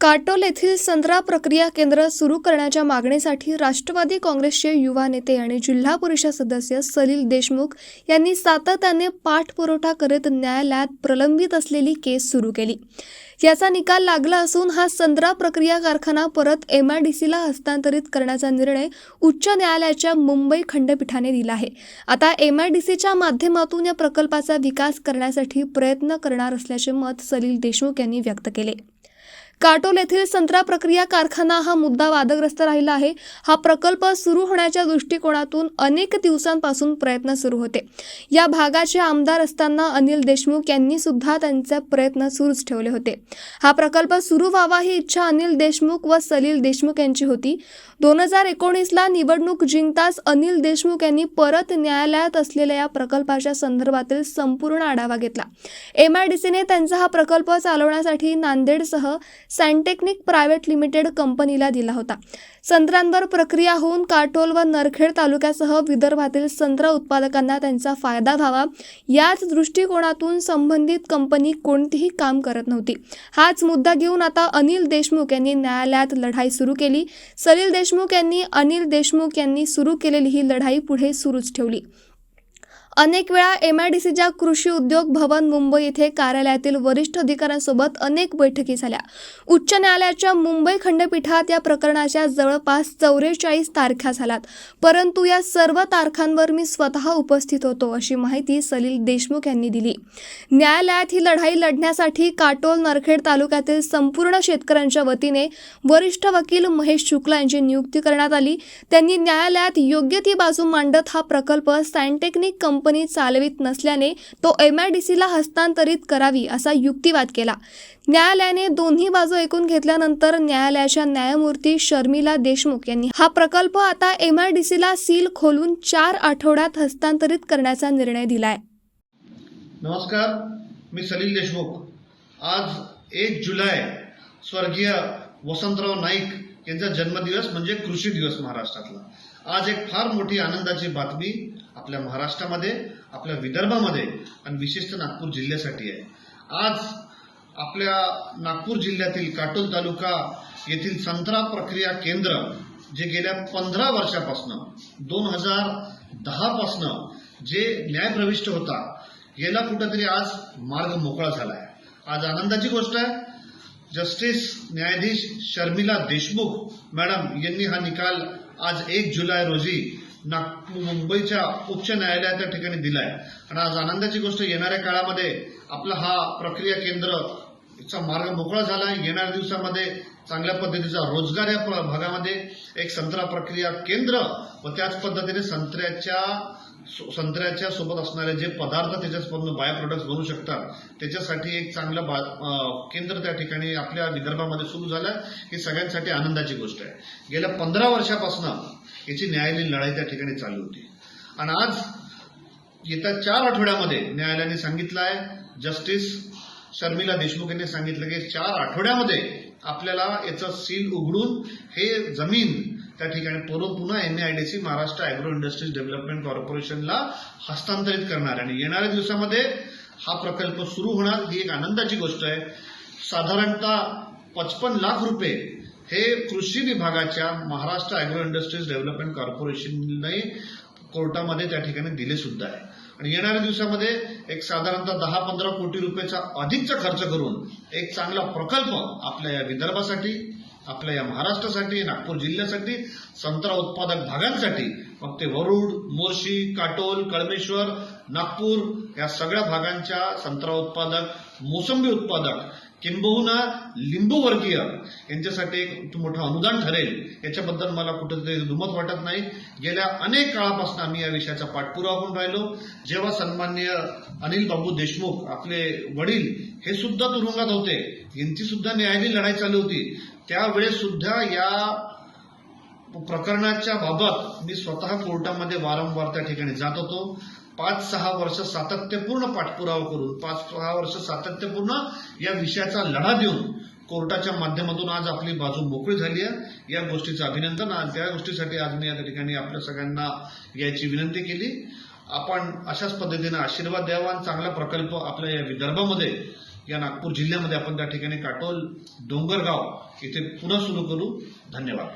काटोल येथील संत्रा प्रक्रिया केंद्र सुरू करण्याच्या मागणीसाठी राष्ट्रवादी काँग्रेसचे युवा नेते आणि जिल्हा परिषद सदस्य सलील देशमुख यांनी सातत्याने पाठपुरवठा करत न्यायालयात प्रलंबित असलेली केस सुरू केली. याचा निकाल लागला असून हा संत्रा प्रक्रिया कारखाना परत एम आय डी सीला हस्तांतरित करण्याचा निर्णय उच्च न्यायालयाच्या मुंबई खंडपीठाने दिला आहे. आता एम आय डी सीच्या माध्यमातून या प्रकल्पाचा विकास करण्यासाठी प्रयत्न करणार असल्याचे मत सलील देशमुख यांनी व्यक्त केले. काटोल येथील संत्रा प्रक्रिया कारखाना हा मुद्दा वादग्रस्त राहिला आहे. हा प्रकल्प सुरू होण्याच्या दृष्टिकोनातून अनेक दिवसांपासून प्रयत्न सुरू होते. या भागाचे आमदार असताना अनिल देशमुख यांनी सुद्धा त्यांचे प्रयत्न सुरूच ठेवले होते. हा प्रकल्प सुरू व्हावा ही इच्छा अनिल देशमुख व सलील देशमुख यांची होती. दोन हजार एकोणीसला निवडणूक जिंकताच अनिल देशमुख यांनी परत न्यायालयात असलेल्या या प्रकल्पाच्या संदर्भातील संपूर्ण आढावा घेतला. एमआयडीसीने त्यांचा हा प्रकल्प चालवण्यासाठी नांदेडसह सँटेक्निक प्रायव्हेट लिमिटेड कंपनीला दिला होता. संत्र्यांवर प्रक्रिया होऊन काटोल व नरखेड तालुक्यासह विदर्भातील संत्रा उत्पादकांना त्यांचा फायदा व्हावा याच दृष्टिकोनातून संबंधित कंपनी कोणतीही काम करत नव्हती. हाच मुद्दा घेऊन आता अनिल देशमुख यांनी न्यायालयात लढाई सुरू केली. सलील देशमुख यांनी अनिल देशमुख यांनी सुरू केलेली ही लढाई पुढे सुरूच ठेवली. अनेक वेळा एम आय डी सीच्या कृषी उद्योग भवन मुंबई येथे कार्यालयातील वरिष्ठ अधिकाऱ्यांसोबत अनेक बैठकी झाल्या. उच्च न्यायालयाच्या मुंबई खंडपीठात या प्रकरणाच्या जवळपास चौवेचाळीस तारखा झाल्यात. परंतु या सर्व तारखांवर मी स्वतः उपस्थित होतो अशी माहिती सलील देशमुख यांनी दिली. न्यायालयात ही लढाई लढण्यासाठी काटोल नरखेड तालुक्यातील संपूर्ण शेतकऱ्यांच्या वतीने वरिष्ठ वकील महेश शुक्ला यांची नियुक्ती करण्यात आली. त्यांनी न्यायालयात योग्य ती बाजू मांडत हा प्रकल्प सायंटेक्निक कंपनी कंपनी चालवित नसल्याने तो एम आय डी सीला हस्तांतरित करावी असा युक्तिवाद केला. न्यायालयाने दोन्ही बाजू ऐकून घेतल्यानंतर न्यायालयाच्या न्यायमूर्ती शर्मिला देशमुख यांनी हा प्रकल्प आता एम आय डी सीला सील खोलून चार आठवड्यात हस्तांतरित करण्याचा निर्णय दिलाय. नमस्कार मी सलील देशमुख. आज एक जुलै स्वर्गीय वसंतराव नाईक यांचा जन्मदिवस म्हणजे कृषी दिवस महाराष्ट्रातला. आज एक फार मोठी आनंदाची बातमी आपल्या महाराष्ट्रामध्ये आपल्या विदर्भामध्ये आणि विशेषतः नागपूर जिल्ह्यासाठी आहे. आज आपल्या नागपूर जिल्ह्यातील काटोल तालुका येथील संत्रा प्रक्रिया केंद्र जे गेल्या पंधरा वर्षापासनं दोन हजार दहापासनं जे न्यायप्रविष्ट होता याला कुठंतरी आज मार्ग मोकळा झालाय. आज आनंदाची गोष्ट आहे जस्टिस न्यायाधीश शर्मिला देशमुख मॅडम यांनी हा निकाल आज एक जुलै रोजी मुंबईच्या उच्च न्यायालयात त्या ठिकाणी दिलाय. आणि आज आनंदाची गोष्ट येणाऱ्या काळामध्ये आपला हा प्रक्रिया केंद्र चा मार्ग मोकळा झाला. येणाऱ्या दिवसामध्ये चांगल्या पद्धतीचा रोजगार या भागामध्ये एक संत्रा प्रक्रिया केंद्र व त्याच पद्धतीने संत्र्याच्या सो- संत्र्याच्या सोबत असणारे जे पदार्थ त्याच्यासोबत बाय प्रोडक्ट्स बनू शकतात त्याच्यासाठी एक चांगलं बा- केंद्र त्या ठिकाणी आपल्या विदर्भामध्ये सुरू झालं. ही सगळ्यांसाठी आनंदाची गोष्ट आहे. गेल्या पंधरा वर्षापासून याची न्यायालयीन लढाई त्या ठिकाणी चालू होती. आणि आज येत्या चार आठवड्यामध्ये न्यायालयाने सांगितलं आहे जस्टिस शर्मिला देशमुख यांनी सांगितलं की चार आठवड्यामध्ये आपल्याला याचं सील उघडून हे जमीन त्या ठिकाणी परत पुन्हा NIDC Maharashtra agro industries development कॉर्पोरेशनला हस्तांतरित करणार आणि येणाऱ्या दिवसामध्ये हा प्रकल्प सुरू होणार ही एक आनंदाची गोष्ट आहे. साधारणतः पचपन लाख रुपये हे कृषी विभागाच्या महाराष्ट्र अॅग्रो इंडस्ट्रीज डेव्हलपमेंट कॉर्पोरेशनने कोर्टामध्ये त्या ठिकाणी दिले सुद्धा आहे. आणि येणाऱ्या दिवसामध्ये एक साधारणतः दहा पंधरा कोटी रुपयाचा अधिकचा खर्च करून एक चांगला प्रकल्प आपल्या या विदर्भासाठी आपल्या या महाराष्ट्रासाठी नागपूर जिल्ह्यासाठी संत्रा उत्पादक भागांसाठी मग ते वरुड मोर्शी काटोल कळमेश्वर नागपूर या सगळ्या भागांच्या संत्रा उत्पादक मोसंबी उत्पादक किंबहुना लिंबू वर्गीय यांच्यासाठी एक मोठं अनुदान ठरेल याच्याबद्दल मला कुठेतरी दुमत वाटत नाही. गेल्या अनेक काळापासून आम्ही या विषयाचा पाठपुरावा होऊन राहिलो. जेव्हा सन्मान्य अनिल बाबू देशमुख आपले वडील हे सुद्धा तुरुंगात होते. यांची सुद्धा न्यायालयीन लढाई चालू होती. त्यावेळेस सुद्धा या प्रकरणाच्या बाबत मी स्वतः कोर्टामध्ये वारंवार त्या ठिकाणी जात होतो. पाच सहा वर्ष सातत्यपूर्ण पाठपुरावा करून पाच सहा वर्ष सातत्यपूर्ण या विषयाचा लढा देऊन कोर्टाच्या माध्यमातून आज आपली बाजू मोकळी झाली आहे. या गोष्टीचं अभिनंदन आणि त्या गोष्टीसाठी आज मी या ठिकाणी आपल्या सगळ्यांना याची विनंती केली. आपण अशाच पद्धतीने आशीर्वाद द्यावा आणि चांगला प्रकल्प आपल्या या विदर्भामध्ये या नागपूर जिल्ह्यामध्ये आपण त्या ठिकाणी काटोल डोंगरगाव इथे पुन्हा सुरू करू. धन्यवाद.